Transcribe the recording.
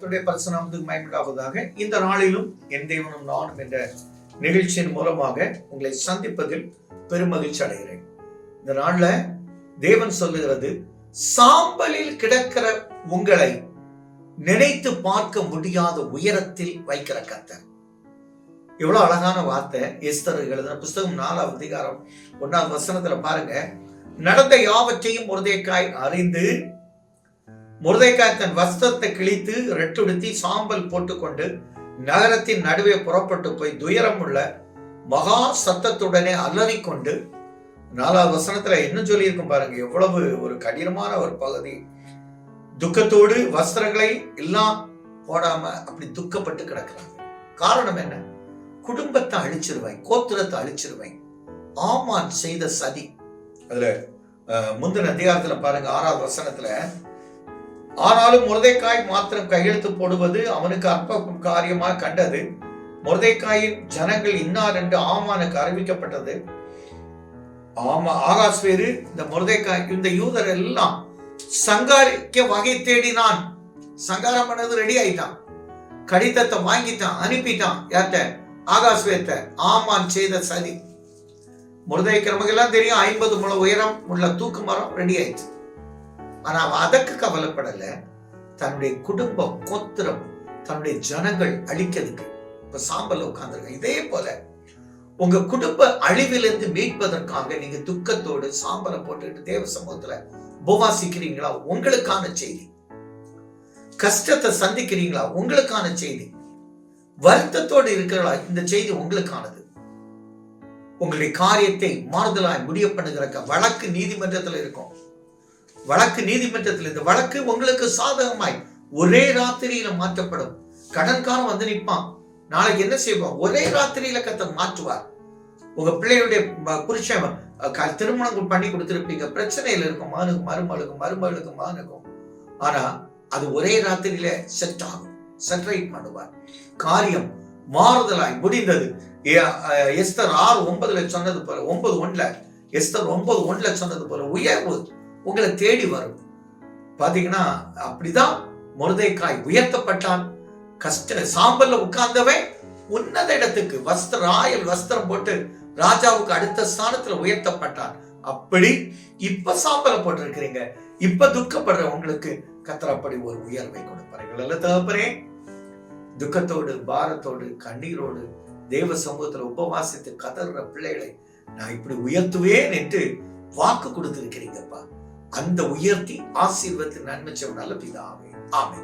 கத்துடைய பரிசுநாமத்துக்கு மயமிடாவதாக இந்த நாளிலும் என் தேவனும் நானும் என்ற நிகழ்ச்சியின் மூலமாக உங்களை சந்திப்பதில் பெருமகிழ்ச்சி அடைகிறேன். இந்த நாள்ல தேவன் சொல்லுகிறது சாம்பலில் கிடக்கிற உங்களை நினைத்து பார்க்க முடியாத உயரத்தில் வைக்கிற கத்தர் எவ்வளவு அழகான வார்த்தை எஸ்தர் எழுதின புஸ்தகம் நாலாவது அதிகாரம் ஒன்னாவது வசனத்துல பாருங்க நடந்த யாவற்றையும் முருதைக்காய் அறிந்து முருதைக்காய் தன் வஸ்திரத்தை கிழித்து ரெட்டுடுத்தி சாம்பல் போட்டுக்கொண்டு நகரத்தின் நடுவே புறப்பட்டு போய் துயரம் உள்ள மகா சத்தத்துடனே அலறிக்கொண்டு நாலாவது வசனத்துல என்ன சொல்லியிருக்கும் பாருங்க. எவ்வளவு ஒரு கடினமான ஒரு பகுதி. துக்கத்தோடு வஸ்திரங்களை எல்லாம் போடாம அப்படி துக்கப்பட்டு கிடக்குறாங்க. காரணம் என்ன? குடும்பத்தை அழிச்சிருவேன் கோத்திரத்தை அழிச்சிருவேன் ஆமான் செய்த சதி. அதுல முந்தின அதிகாரத்துல பாருங்க ஆறாவது வசனத்துல ஆனாலும் முருதைக்காய் மாத்திரம் கையெழுத்து போடுவது அவனுக்கு அற்ப காரியமாக கண்டது. முருதைக்காயின் ஜனங்கள் இன்னார் என்று ஆமானுக்கு அறிவிக்கப்பட்டது. ஆமா ஆகாஷ் பேரு இந்த முருதைக்காய் இந்த யூதர் எல்லாம் சங்காரிக்க வகை தேடினான். சங்காரம் பண்ணது ரெடி ஆயிட்டான். கடிதத்தை வாங்கிட்டான் அனுப்பிட்டான். யார்ட்ட ஆகாஸ்வேத்த ஆமான் செய்த சதி. முருதை கிரமக்கெல்லாம் தெரியும் ஐம்பது முழ உயரம் உள்ள தூக்கு மரம் ரெடி ஆயிடுச்சு. ஆனா அவன் அதற்கு கவலைப்படல. தன்னுடைய குடும்பம் கோத்திரம் தன்னுடைய ஜனங்கள் அழிக்கிறதுக்கு. இப்ப சாம்பல் உட்கார்ந்துருக்க. இதே போல உங்க குடும்ப அழிவிலிருந்து மீட்பதற்காக நீங்க துக்கத்தோடு சாம்பலை போட்டுக்கிட்டு தேவ சமூகத்துல உபவாசிக்கிறீங்களா? உங்களுக்கான செய்தி. கஷ்டத்தை சந்திக்கிறீங்களா? உங்களுக்கான செய்தி. வருத்தத்தோடு இருக்கிறீங்களா இந்த செய்தி உங்களுக்கானது. உங்களுடைய காரியத்தை மாறுதலாய் முடிய பண்ணுகிற வழக்கு நீதிமன்றத்தில் இருக்கும். வழக்கு நீதிமன்றத்தில் இந்த வழக்கு உங்களுக்கு சாதகமாய் ஒரே ராத்திரியில மாற்றப்படும். கடன்காரன் வந்து நிற்பான். நாளைக்கு என்ன செய்வோம் ஒரே ராத்திரியில கத்த மாற்றுவார். உங்க பிள்ளையுடைய புருஷன் க- திருமணம் பண்ணி கொடுத்துருப்பீங்க. பிரச்சனையில இருக்கும். மகனுக்கும் மருமகளுக்கும் மருமகளுக்கும் மகனுக்கும் ஆனா அது ஒரே ராத்திரியில செட் ஆகும். செட்ரைட் பண்ணுவார். காரியம் மாறுதலாய் முடிந்தது. எஸ்தர் ஆறு ஒன்பதுல சொன்னது போல ஒன்பது ஒண்ணுல எஸ்தர் ஒன்பது ஒண்ணுல சொன்னது போல உயர்வு உங்களை தேடி வரும். பாத்தீங்கன்னா அப்படிதான் முருதைக்காய் உயர்த்தப்பட்டான். கஷ்ட சாம்பல்ல உட்கார்ந்தவன் உன்னத இடத்துக்கு வஸ்திர ராயல் வஸ்திரம் போட்டு ராஜாவுக்கு அடுத்த ஸ்தானத்துல உயர்த்தப்பட்டான். அப்படி இப்ப சாம்பல போட்டிருக்கிறீங்க. இப்ப துக்கப்படுற உங்களுக்கு கத்திரப்படி ஒரு உயர்வை கொடுப்பார்கள் அல்ல தகப்பனே துக்கத்தோடு பாரத்தோடு கண்ணீரோடு தேவ சமூகத்துல உபவாசித்து கதற பிள்ளைகளை நான் இப்படி உயர்த்துவேன் என்று வாக்கு கொடுத்திருக்கிறீங்கப்பா. அந்த உயர்த்தி ஆசீர்வத்து நன்மை செய்ய பிதாவே. ஆமே